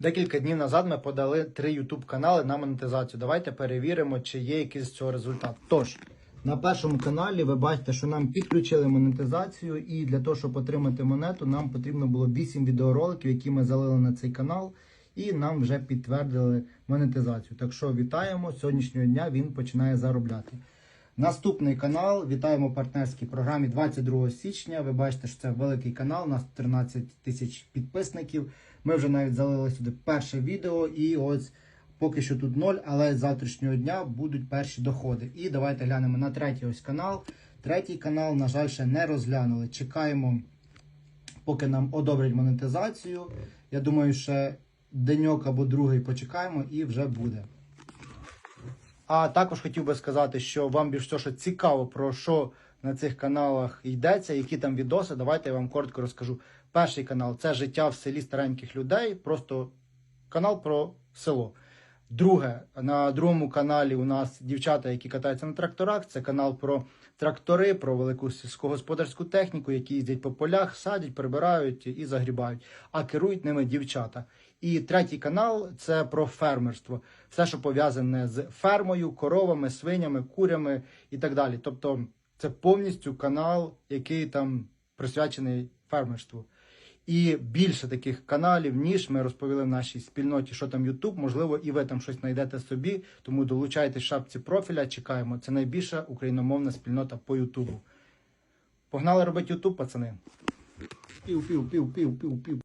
Декілька днів назад ми подали три YouTube канали на монетизацію. Давайте перевіримо, чи є якийсь з цього результат. Тож, на першому каналі ви бачите, що нам підключили монетизацію, і для того, щоб отримати монету, нам потрібно було 8 відеороликів, які ми залили на цей канал, і нам вже підтвердили монетизацію. Так що вітаємо, з сьогоднішнього дня він починає заробляти. Наступний канал. Вітаємо в партнерській програмі 22 січня. Ви бачите, що це великий канал, у нас 13 тисяч підписників. Ми вже навіть залили сюди перше відео, і ось поки що тут ноль, але з завтрашнього дня будуть перші доходи. І давайте глянемо на третій ось канал. Третій канал, на жаль, ще не розглянули. Чекаємо, поки нам одобрять монетизацію. Я думаю, ще деньок або другий почекаємо і вже буде. А також хотів би сказати, що вам більш що цікаво, про що на цих каналах йдеться, які там відоси. Давайте я вам коротко розкажу. Перший канал це життя в селі стареньких людей, просто канал про село. Друге, на другому каналі у нас дівчата, які катаються на тракторах. Це канал про трактори, про велику сільськогосподарську техніку, які їздять по полях, садять, прибирають і загрібають, а керують ними дівчата. І третій канал це про фермерство, все, що пов'язане з фермою, коровами, свинями, курями і так далі. Тобто, це повністю канал, який там присвячений фермерству. І більше таких каналів, ніж ми розповіли в нашій спільноті, що там Ютуб. Можливо, і ви там щось знайдете собі. Тому долучайтесь шапці профіля. Чекаємо. Це найбільша україномовна спільнота по Ютубу. Погнали робити Ютуб, пацани. Пів, пів, пів, пів, пів, пів.